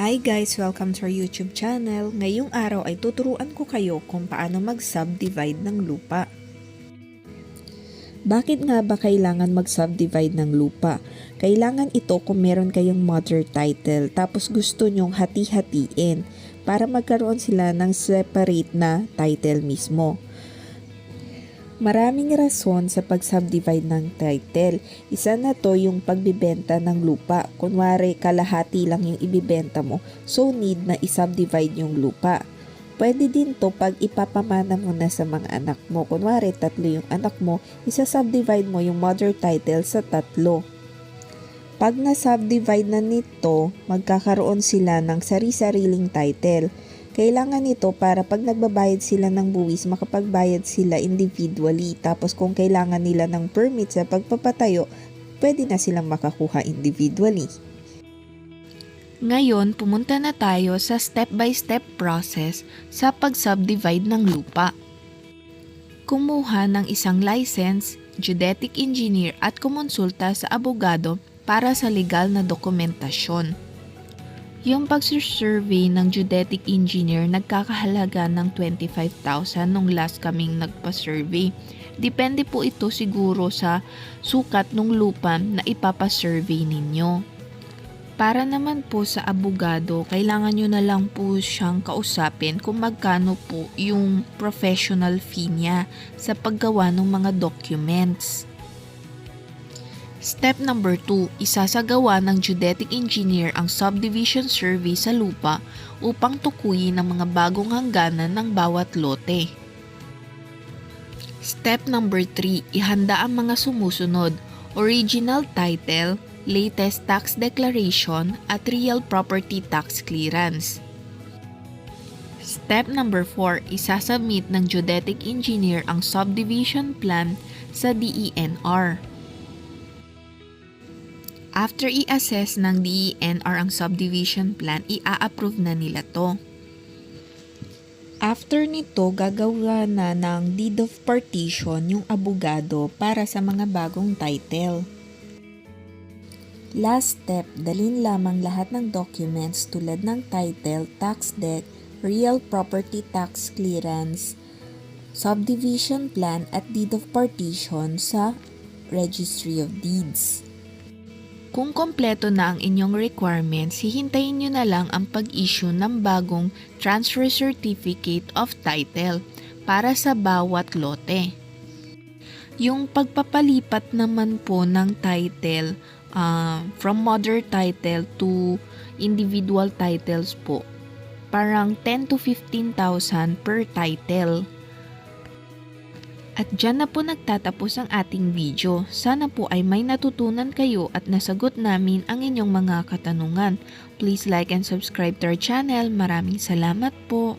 Hi guys! Welcome to our YouTube channel. Ngayong araw ay tuturuan ko kayo kung paano mag-subdivide ng lupa. Bakit nga ba kailangan mag-subdivide ng lupa? Kailangan ito kung meron kayong mother title tapos gusto nyong hati-hatiin para magkaroon sila ng separate na title mismo. Maraming rason sa pag-subdivide ng title. Isa na to yung pagbibenta ng lupa. Kunwari, kalahati lang yung ibibenta mo, so need na i-subdivide yung lupa. Pwede din to pag ipapamana mo na sa mga anak mo. Kunwari, tatlo yung anak mo, isa-subdivide mo yung mother title sa tatlo. Pag na-subdivide na nito, magkakaroon sila ng sari-sariling title. Kailangan nito para pag nagbabayad sila ng buwis, makapagbayad sila individually. Tapos kung kailangan nila ng permit sa pagpapatayo, pwede na silang makakuha individually. Ngayon, pumunta na tayo sa step-by-step process sa pag-subdivide ng lupa. Kumuha ng isang license, geodetic engineer at kumonsulta sa abogado para sa legal na dokumentasyon. Yung pagsurvey ng geodetic engineer nagkakahalaga ng 25,000 nung last kaming nagpa-survey. Depende po ito siguro sa sukat ng lupa na ipapasurvey ninyo. Para naman po sa abogado, kailangan nyo na lang po siyang kausapin kung magkano po yung professional fee niya sa paggawa ng mga documents. Step number 2, isasagawa ng geodetic engineer ang subdivision survey sa lupa upang tukuyin ang mga bagong hangganan ng bawat lote. Step number 3, ihanda ang mga sumusunod, original title, latest tax declaration at real property tax clearance. Step number 4, isasubmit ng geodetic engineer ang subdivision plan sa DENR. After i-assess ng DENR ang subdivision plan, i-approve na nila to. After nito, gagawa na ng deed of partition yung abogado para sa mga bagong title. Last step, dalin lamang lahat ng documents tulad ng title, tax deed, real property tax clearance, subdivision plan at deed of partition sa Registry of Deeds. Kung kompleto na ang inyong requirements, hihintayin nyo na lang ang pag-issue ng bagong Transfer Certificate of Title para sa bawat lote. Yung pagpapalipat naman po ng title uh, from mother title to individual titles po, parang 10 to 15,000 per title. At dyan na po nagtatapos ang ating video. Sana po ay may natutunan kayo at nasagot namin ang inyong mga katanungan. Please like and subscribe to our channel. Maraming salamat po.